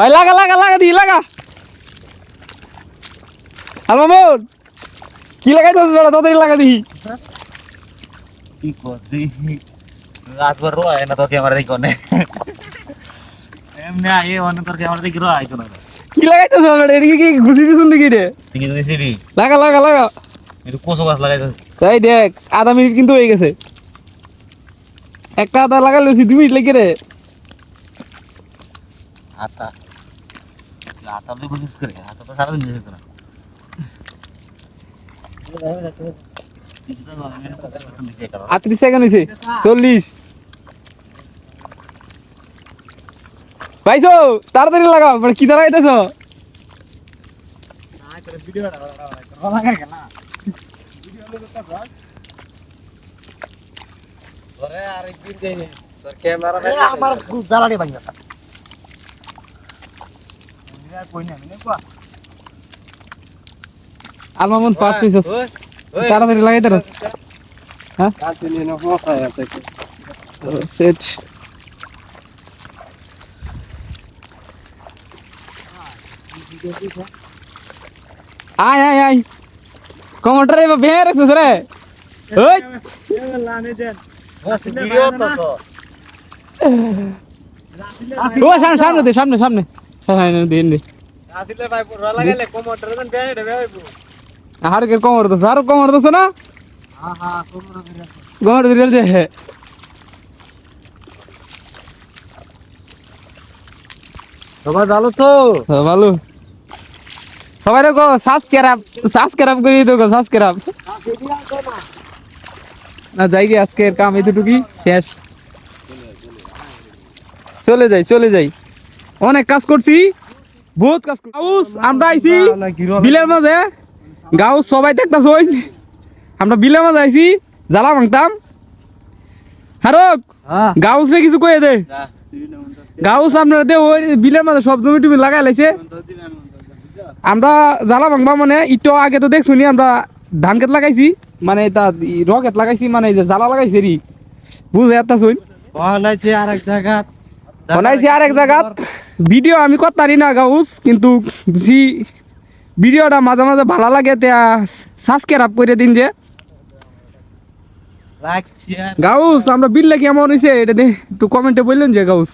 হয় লাগা লাগা লাগা দি লাগা। হাল মামুন কি লাগাই তো তাড়াতাড়ি লাগা দিহি। কি করছি রাত ভর রোয় না তো ক্যামেরা দেখো না এমনি অনেক তোর ক্যামেরা দেখি রোয় আইতো না। কি লাগাইতো এদিকে কি ঘুষি দিছুন নাকি রে? তো সিডি লাগা লাগা লাগা। একটু কোসো গাছ লাগাই তাই দেখ আধা মিনিট কিন্তু হয়ে গেছে। একটা আধা লাগালে দু মিনিট লেগে রে। আতা। আতা তো বুঝিস করে আতা তো সারা দিন যেত না আটত্রিশ সেকেন্ড হয়েছে চল্লিশ। পাইছো তাড়াতাড়ি লাগাও মানে কি আমার জ্বালানি ভাঙ গেছে আলমামুন ফার্স্ট হয়েছে তাড়াতাড়ি লাগাইতে রাস হ্যাঁ? সেট। আয় আয় আয়। কমোটার এবার রাখছিস রে। ওই। ভিডিও তো তো। ও সামনে সামনে সামনে সামনে। আর কে কমর দোস আর কমর দোস না? কোমর ধরে কমর দিল যে। সবাই ভালো তো? হ্যাঁ, ভালো। সবাই দেখো সাবস্ক্রাইব সাবস্ক্রাইব করে দেবো সাবস্ক্রাইব না যাই গে আজকের কাম এতটুকুই শেষ। চলে যাই চলে যাই। অনেক কাজ করছি বহুত কাজ গাউস, আমরা আইছি বিলের মাঝে। গাউস সবাই দেখতাছ ওই আমরা বিলের মাঝে আইছি জ্বালা ভাঙতাম। হারক হ্যাঁ। গাউসে কিছু কয়ে দে। গাউস আপনারা দে ওই বিলের মাঝে সব জমি টুমি লাগাই লাইছে। আমরা জ্বালা ভাঙবা মানে ইটো আগে তো দেখছুনি আমরা ধান খেত লাগাইছি মানে তা রকেট লাগাইছি মানে জ্বালা লাগাইছি রি বুঝে একটা শুন। বানাইছে আরেক জায়গা বানাইছি আর এক জায়গাত। ভিডিও আমি কত করতারি না গাউস কিন্তু জি ভিডিওটা মাঝে মাঝে ভালো লাগে তা সাবস্ক্রাইব করে দিন যে। গাউস আমরা বিল লাগি কেমন হয়েছে এটা একটু কমেন্টে বললেন যে গাউস।